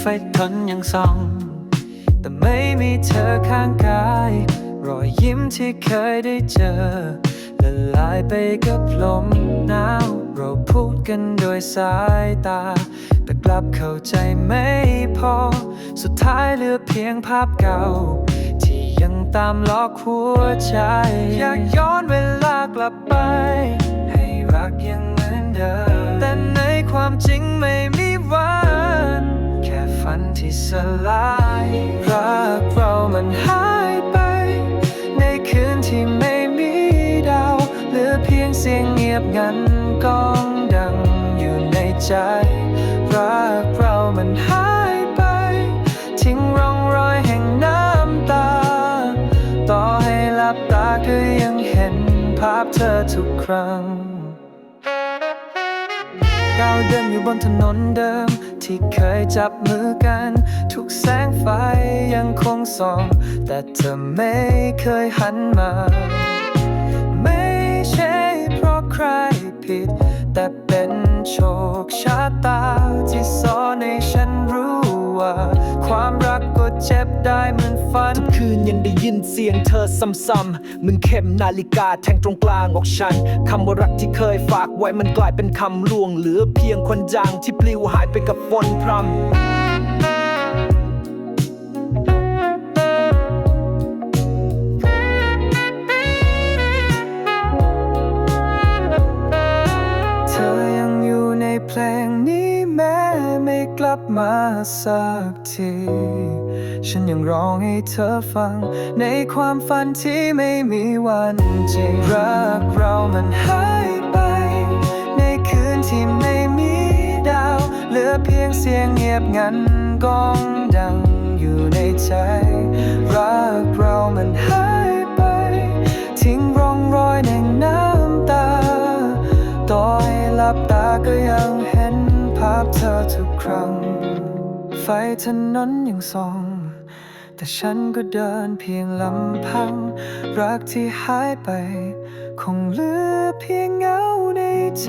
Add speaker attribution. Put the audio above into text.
Speaker 1: ไฟทนยังส่อง แต่ไม่มีเธอข้างกาย รอยยิ้มที่เคยได้เจอละลายไปกับลมหนาวเราพูดกันโดยสายตา แต่กลับเข้าใจไม่พอ สุดท้ายเหลือเพียงภาพเก่า ที่ยังตามล็อกหัวใจ อยากย้อนเวลากลับไป ให้รักยังเหมือนเดิมแต่ในความจริง ลายรักเรามันหายไป ในคืนที่ไม่มีดาว เหลือเพียงเสียงเงียบงันกองดังอยู่ในใจ รักเรามันหายไป ทิ้งร่องรอยแห่งน้ำตา ต่อให้หลับตาก็ยังเห็นภาพเธอทุกครั้ง ก้าวเดินอยู่บนถนนเดิม ที่เคยจับมือกัน ทุกแสงไฟยังคงส่อง แต่เธอไม่เคยหันมา ไม่ใช่เพราะใครผิด แต่เป็นโชคชะตา ที่สอนให้ฉันรู้ว่า ความรัก เจ็บได้เหมือนฝัน
Speaker 2: ทุกคืนยังได้ยินเสียงเธอซ้ำๆมึงเข็มนาฬิกาแทงตรงกลางอกฉันคำว่ารักที่เคยฝากไว้มันกลายเป็นคำลวง เหลือเพียงคนจางที่ปลิวหายไปกับฝนพรำ
Speaker 1: เธอยังอยู่ในเพลงนี้แม้ไม่กลับมาสักที ฉันยังร้องให้เธอฟัง ในความฝันที่ไม่มีวันจริงรักเรามันหายไป ในคืนที่ไม่มีดาว เหลือเพียงเสียงเงียบงันก้องดังอยู่ในใจรักเรามันหายไป ทิ้งร่องรอยในน้ำตาต่อให้หลับตาก็ยังเห็นภาพเธอทุกครั้งไฟถนนยังส่อง แต่ฉันก็เดินเพียงลำพัง รักที่หายไป คงเหลือเพียงเงาในใจ